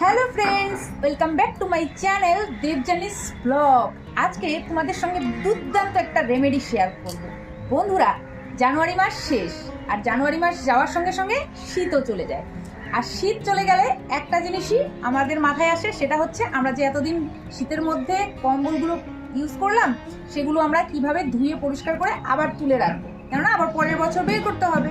Hello friends welcome back to my channel Debjani's blog আজকে তোমাদের সঙ্গে দুর্দান্ত একটা রেমেডি শেয়ার করব। বন্ধুরা, জানুয়ারি মাস শেষ, আর জানুয়ারি মাস যাওয়ার সঙ্গে সঙ্গে শীতও চলে যায়। আর শীত চলে গেলে একটা জিনিসই আমাদের মাথায় আসে, সেটা হচ্ছে আমরা যে এতদিন শীতের মধ্যে কম্বলগুলো ইউজ করলাম, সেগুলো আমরা কীভাবে ধুয়ে পরিষ্কার করে আবার তুলে রাখব। কেননা আবার পরের বছর বের করতে হবে।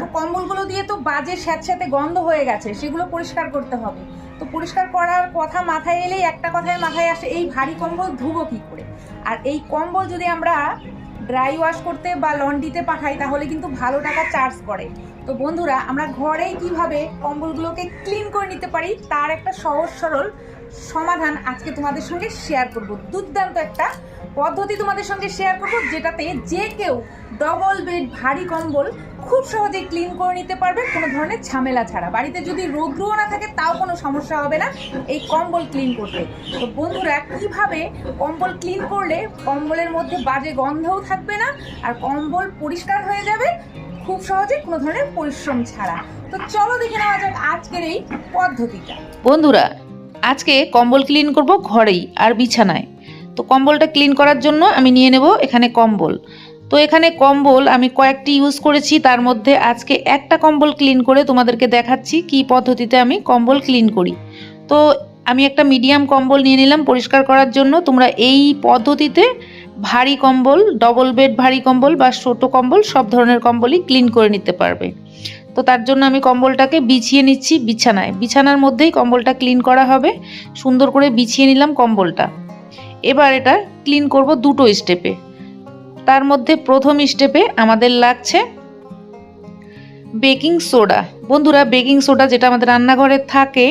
তো কম্বলগুলো দিয়ে তো বাজে স্যাঁতস্যাঁতে গন্ধ হয়ে গেছে, সেগুলো পরিষ্কার করতে হবে। তো পরিষ্কার করার কথা মাথায় এলেই একটা কথায় মাথায় আসে, এই ভারী কম্বল ধুবো কী করে? আর এই কম্বল যদি আমরা ড্রাই ওয়াশ করতে বা লন্ড্রিতে পাঠাই, তাহলে কিন্তু ভালো টাকা চার্জ করে। তো বন্ধুরা, আমরা ঘরেই কীভাবে কম্বলগুলোকে ক্লিন করে নিতে পারি, তার একটা সহজ সরল সমাধান আজকে তোমাদের সঙ্গে শেয়ার করব। দুর্দান্ত একটা পদ্ধতি তোমাদের সঙ্গে শেয়ার করব, যেটাতে যে কেউ ডবল বেড ভারী কম্বল খুব সহজেই ক্লিন করে নিতে পারবে, কোনো ধরনের ঝামেলা ছাড়া। বাড়িতে যদি রৌদ্রও না থাকে, তাও কোনো সমস্যা হবে না এই কম্বল ক্লিন করতে। তো বন্ধুরা, কীভাবে কম্বল ক্লিন করলে কম্বলের মধ্যে বাজে গন্ধও থাকবে না, আর কম্বল পরিষ্কার হয়ে যাবে, খুব সহজে কোনো ধরনের পরিশ্রম ছাড়া। তো চলো দেখে নেওয়া যাক আজকের এই পদ্ধতিটা। বন্ধুরা, আজকে কম্বল ক্লিন করব ঘরেই আর বিছানায়। তো কম্বলটা ক্লিন করার জন্য আমি নিয়ে নেব এখানে কম্বল। তো এখানে কম্বল আমি কয়েকটি ইউজ করেছি, তার মধ্যে আজকে একটা কম্বল ক্লিন করে তোমাদেরকে দেখাচ্ছি কি পদ্ধতিতে আমি কম্বল ক্লিন করি। তো আমি একটা মিডিয়াম কম্বল নিয়ে নিলাম পরিষ্কার করার জন্য। তোমরা এই পদ্ধতিতে ভারী কম্বল ডবল বেড ভারী কম্বল বা ছোট কম্বল সব ধরনের কম্বলই ক্লিন করে নিতে পারবে। তো তার জন্য আমি কম্বলটাকে বিছিয়ে নিচ্ছি বিছানায়। বিছানার মধ্যেই কম্বলটা ক্লিন করা হবে। সুন্দর করে বিছিয়ে নিলাম কম্বলটা। এবার এটা ক্লিন করব দুটো স্টেপে তার মধ্যে প্রথম স্টেপে আমাদের লাগছে বেকিং সোডা। বন্ধুরা, বেকিং সোডা যেটা আমাদের রান্নাঘরে থাকে,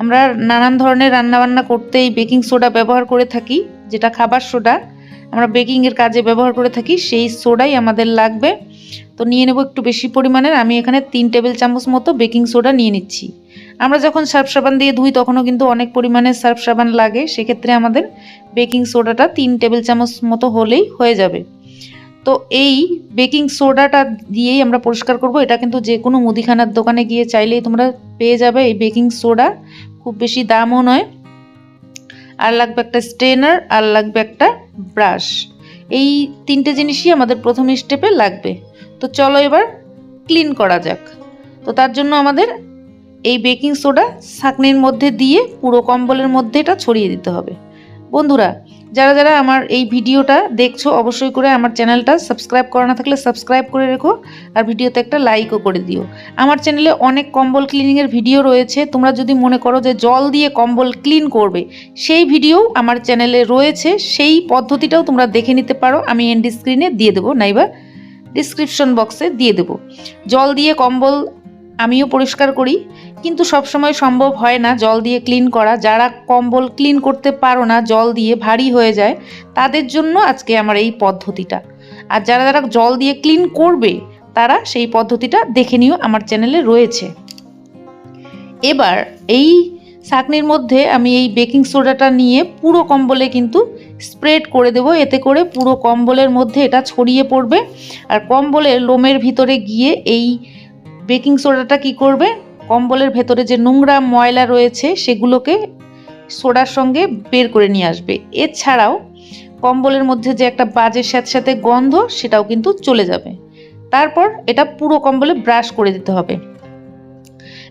আমরা নানান ধরনের রান্নাবান্না করতে এই বেকিং সোডা ব্যবহার করে থাকি, যেটা খাবার সোডা, আমরা বেকিংয়ের কাজে ব্যবহার করে থাকি, সেই সোডাই আমাদের লাগবে। তো নিয়ে নেব একটু বেশি পরিমাণের, আমি এখানে তিন টেবিল চামচ মতো বেকিং সোডা নিয়ে নিচ্ছি। আমরা যখন সার্ফ সাবান দিয়ে ধুই, তখনও কিন্তু অনেক পরিমাণে সার্ফ সাবান লাগে, সেক্ষেত্রে আমাদের বেকিং সোডাটা তিন টেবিল চামচ মতো হলেই হয়ে যাবে। তো এই বেকিং সোডাটা দিয়েই আমরা পরিষ্কার করব। এটা কিন্তু যে কোনো মুদিখানার দোকানে গিয়ে চাইলেই তোমরা পেয়ে যাবে এই বেকিং সোডা। খুব বেশি দামও নয়। আর লাগবে একটা স্ট্রেনার, আর লাগবে একটা ব্রাশ। এই তিনটে জিনিসই আমাদের প্রথম স্টেপে লাগবে। তো চলো এবার ক্লিন করা যাক। তো তার জন্য আমাদের এই বেকিং সোডা ছাঁকনির মধ্যে দিয়ে পুরো কম্বলের মধ্যে এটা ছড়িয়ে দিতে হবে। বন্ধুরা, যারা যারা আমার এই ভিডিওটা দেখছ, অবশ্যই করে আমার চ্যানেলটা সাবস্ক্রাইব করা না থাকলে সাবস্ক্রাইব করে রেখো আর ভিডিওতে একটা লাইকও করে দিও। আমার চ্যানেলে অনেক কম্বল ক্লিনিংয়ের ভিডিও রয়েছে। তোমরা যদি মনে করো যে জল দিয়ে কম্বল ক্লিন করবে, সেই ভিডিও আমার চ্যানেলে রয়েছে। সেই পদ্ধতিটাও তোমরা দেখে নিতে পারো। আমি এন্ড স্ক্রিনে দিয়ে দেবো, নাইবা ডিসক্রিপশন বক্সে দিয়ে দেবো। জল দিয়ে কম্বল আমিও পরিষ্কার করি। কিন্তু সবসময় সম্ভব হয় না জল দিয়ে ক্লিন করা। যারা কম্বল ক্লিন করতে পারো না, জল দিয়ে ভারী হয়ে যায়, তাদের জন্য আজকে আমার এই পদ্ধতিটা। আর যারা যারা জল দিয়ে ক্লিন করবে, তারা সেই পদ্ধতিটা দেখে নিও আমার চ্যানেলে রয়েছে। এবার এই ছাকনির মধ্যে আমি এই বেকিং সোডাটা নিয়ে পুরো কম্বলে কিন্তু স্প্রেড করে দেবো। এতে করে পুরো কম্বলের মধ্যে এটা ছড়িয়ে পড়বে। আর কম্বলের লোমের ভিতরে গিয়ে এই বেকিং সোডাটা কি করবে? কম্বলের ভেতরে যে নোংরা ময়লা রয়েছে, সেগুলোকে সোডার সঙ্গে বের করে নিয়ে আসবে। এছাড়াও কম্বলের মধ্যে যে একটা বাজে স্যাঁতস্যাঁতে গন্ধ, সেটাও কিন্তু চলে যাবে। তারপর এটা পুরো কম্বলে ব্রাশ করে দিতে হবে।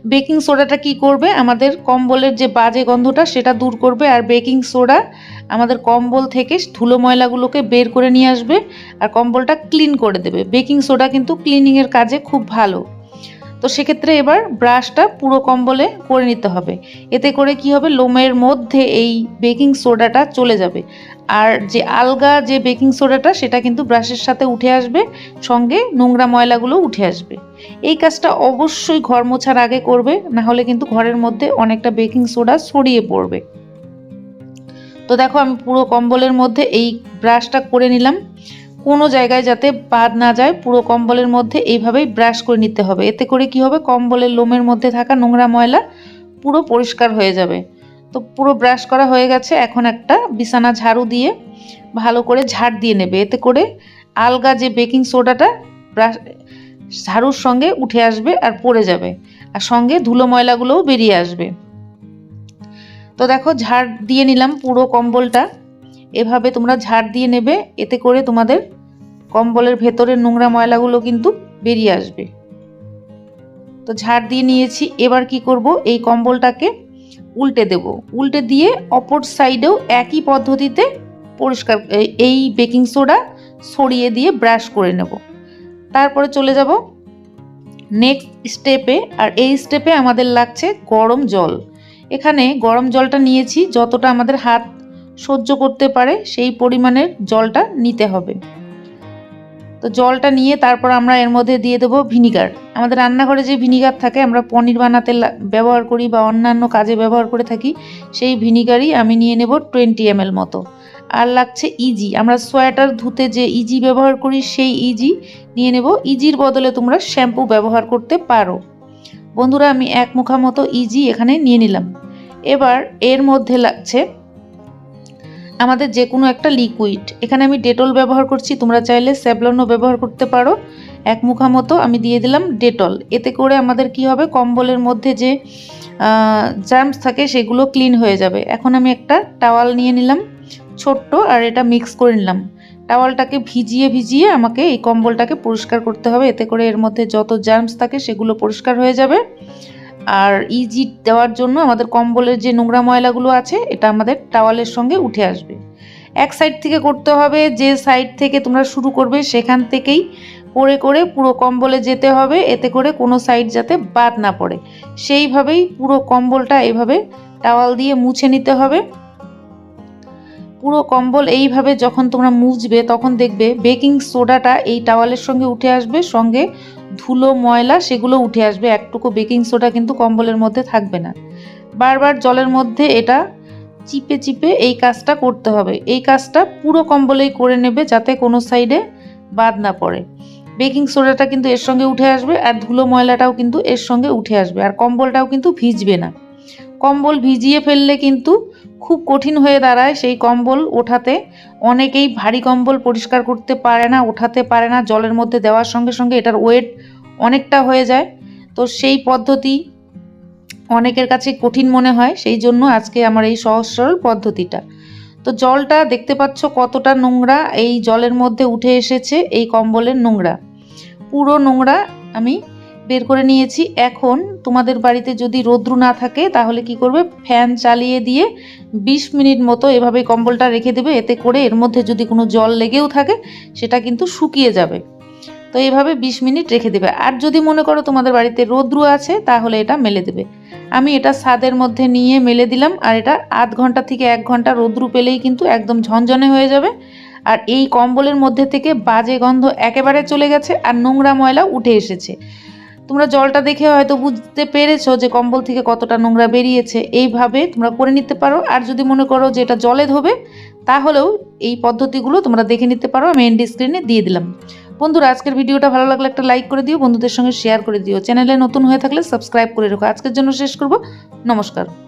বেকিং সোডাটা কি করবে? আমাদের কম্বলের যে বাজে গন্ধটা, সেটা দূর করবে আর বেকিং সোডা আমাদের কম্বল থেকে ধুলো ময়লাগুলোকে বের করে নিয়ে আসবে আর কম্বলটা ক্লিন করে দেবে। বেকিং সোডা কিন্তু ক্লিনিংয়ের কাজে খুব ভালো। তো সেক্ষেত্রে এবার ব্রাশটা পুরো কম্বলে করে নিতে হবে। এতে করে কি হবে? লোমের মধ্যে এই বেকিং সোডাটা চলে যাবে। আর যে আলগা যে বেকিং সোডাটা সেটা কিন্তু ব্রাশের সাথে উঠে আসবে, সঙ্গে নোংরা ময়লাগুলো উঠে আসবে। এই কাজটা অবশ্যই ঘর মোছার আগে করবে, না হলে কিন্তু ঘরের মধ্যে অনেকটা বেকিং সোডা ছড়িয়ে পড়বে। তো দেখো, আমি পুরো কম্বলের মধ্যে এই ব্রাশটা করে নিলাম। কোনো জায়গায় যাতে বাদ না যায়, পুরো কম্বলের মধ্যে এইভাবেই ব্রাশ করে নিতে হবে। এতে করে কি হবে? কম্বলের লোমের মধ্যে থাকা নোংরা ময়লা পুরো পরিষ্কার হয়ে যাবে। তো পুরো ব্রাশ করা হয়ে গেছে। এখন একটা বিছানা ঝাড়ু দিয়ে ভালো করে ঝাড় দিয়ে নেবে। এতে করে আলগা যে বেকিং সোডাটা ব্রাশ, ঝাড়ুর সঙ্গে উঠে আসবে আর পড়ে যাবে। আর সঙ্গে ধুলো ময়লাগুলোও বেরিয়ে আসবে। তো দেখো, ঝাড় দিয়ে নিলাম পুরো কম্বলটা। এভাবে তোমরা ঝাড় দিয়ে নেবে, এতে করে তোমাদের কম্বলের ভেতরের নোংরা ময়লাগুলো কিন্তু বেরিয়ে আসবে। তো ঝাড় দিয়ে নিয়েছি, এবার কি করব? এই কম্বলটাকে উল্টে দেব। উল্টে দিয়ে অপর সাইডেও একই পদ্ধতিতে পরিষ্কার এই- বেকিং সোডা সরিয়ে দিয়ে ব্রাশ করে নেব। তারপরে চলে যাব নেক্সট স্টেপে, আর এই স্টেপে আমাদের লাগছে গরম জল। এখানে গরম জলটা নিয়েছি, যতটা আমাদের হাত সহ্য করতে পারে, সেই পরিমাণের জলটা নিতে হবে। তো জলটা নিয়ে তারপর আমরা এর মধ্যে দিয়ে দেবো ভিনিগার। আমাদের রান্নাঘরে যে ভিনিগার থাকে, আমরা পনির বানাতে ব্যবহার করি বা অন্যান্য কাজে ব্যবহার করে থাকি, সেই ভিনিগারই আমি নিয়ে নেব টোয়েন্টি এম মতো। আর লাগছে ইজি। আমরা সোয়েটার, ধুতে যে ইজি ব্যবহার করি, সেই ইজি নিয়ে নেব। ইজির বদলে তোমরা শ্যাম্পু ব্যবহার করতে পারো। বন্ধুরা, আমি এক মুখা মতো ইজি এখানে নিয়ে নিলাম। এবার এর মধ্যে লাগছে আমাদের যে কোনো একটা লিকুইড এখানে আমি ডেটল ব্যবহার করছি, তোমরা চাইলে স্যাভলনও ব্যবহার করতে পারো। এক মুখা মতো আমি দিয়ে দিলাম ডেটল এতে করে আমাদের কি হবে? কম্বলের মধ্যে যে জার্মস থাকে সেগুলো ক্লিন হয়ে যাবে। এখন আমি একটা টাওয়াল নিয়ে নিলাম, ছোট্ট, আর এটা মিক্স করে নিলাম। টাওয়ালটাকে ভিজিয়ে ভিজিয়ে আমাকে এই কম্বলটাকে পরিষ্কার করতে হবে। এতে করে এর মধ্যে যত জার্মস থাকে সেগুলো পরিষ্কার হয়ে যাবে। আর ইজি দেওয়ার জন্য আমাদের কম্বলের যে নোংরা ময়লাগুলো আছে, এটা আমাদের টাওয়ালের সঙ্গে উঠে আসবে। এক সাইড থেকে করতে হবে, যে সাইড থেকে তোমরা শুরু করবে সেখান থেকেই করে করে পুরো কম্বলে যেতে হবে, এতে করে কোনো সাইড যাতে বাদ না পড়ে। সেইভাবেই পুরো কম্বলটা এভাবে টাওয়াল দিয়ে মুছে নিতে হবে। পুরো কম্বল এইভাবে যখন তোমরা মুছবে, তখন দেখবে বেকিং সোডাটা এই টাওয়ালের সঙ্গে উঠে আসবে, সঙ্গে ধুলো, ময়লা সেগুলো উঠে আসবে। একটুকু বেকিং সোডা কিন্তু কম্বলের মধ্যে থাকবে না। বারবার জলের মধ্যে এটা চিপে চিপে এই কাজটা করতে হবে। এই কাজটা পুরো কম্বলেই করে নেবে যাতে কোনো সাইডে বাদ না পড়ে। বেকিং সোডাটা কিন্তু এর সঙ্গে উঠে আসবে আর ধুলো, ময়লাটাও কিন্তু এর সঙ্গে উঠে আসবে। আর কম্বলটাও কিন্তু ভিজবে না। কম্বল ভিজিয়ে ফেললে কিন্তু খুব কঠিন হয়ে দাঁড়ায় সেই কম্বল ওঠাতে। অনেকেই ভারী কম্বল পরিষ্কার করতে পারে না, ওঠাতে পারে না, জলের মধ্যে দেওয়ার সঙ্গে সঙ্গে এটার ওয়েট অনেকটা হয়ে যায়। তো সেই পদ্ধতি অনেকের কাছে কঠিন মনে হয়, সেই জন্য আজকে আমার এই সহজ সরল পদ্ধতিটা। তো জলটা দেখতে পাচ্ছ কতটা নোংরা, এই জলের মধ্যে উঠে এসেছে এই কম্বলের নোংরা। পুরো নোংরা আমি বের করে নিয়েছি। এখন তোমাদের বাড়িতে যদি রোদ্রু না থাকে, তাহলে কি করবে? ফ্যান চালিয়ে দিয়ে বিশ মিনিট মতো এভাবে কম্বলটা রেখে দেবে। এতে করে এর মধ্যে যদি কোনো জল লেগেও থাকে, সেটা কিন্তু শুকিয়ে যাবে। তো এভাবে বিশ মিনিট রেখে দেবে। আর যদি মনে করো তোমাদের বাড়িতে রোদ্রু আছে, তাহলে এটা মেলে দেবে। আমি এটা ছাদের মধ্যে নিয়ে মেলে দিলাম। আর এটা আধ ঘণ্টা থেকে এক ঘণ্টা রোদ্রু পেলেই কিন্তু একদম ঝনঝনে হয়ে যাবে। আর এই কম্বলের মধ্যে থেকে বাজে গন্ধ একেবারে চলে গেছে। আর নোংরা ময়লা উঠে এসেছে। তোমরা জলটা দেখে হয়তো বুঝতে পেরেছ যে কম্বল থেকে কতটা নোংরা বেরিয়েছে। এইভাবে তোমরা করে নিতে পারো। আর যদি মনে করো যে এটা জলে ধোবে, তাহলেও এই পদ্ধতিগুলো তোমরা দেখে নিতে পারো। আমি এন্ড স্ক্রিনে দিয়ে দিলাম। বন্ধুরা, আজকের ভিডিওটা ভালো লাগলে একটা লাইক করে দিও। বন্ধুদের সঙ্গে শেয়ার করে দিও। চ্যানেলে নতুন হয়ে থাকলে সাবস্ক্রাইব করে রেখো। আজকের জন্য শেষ করব। নমস্কার।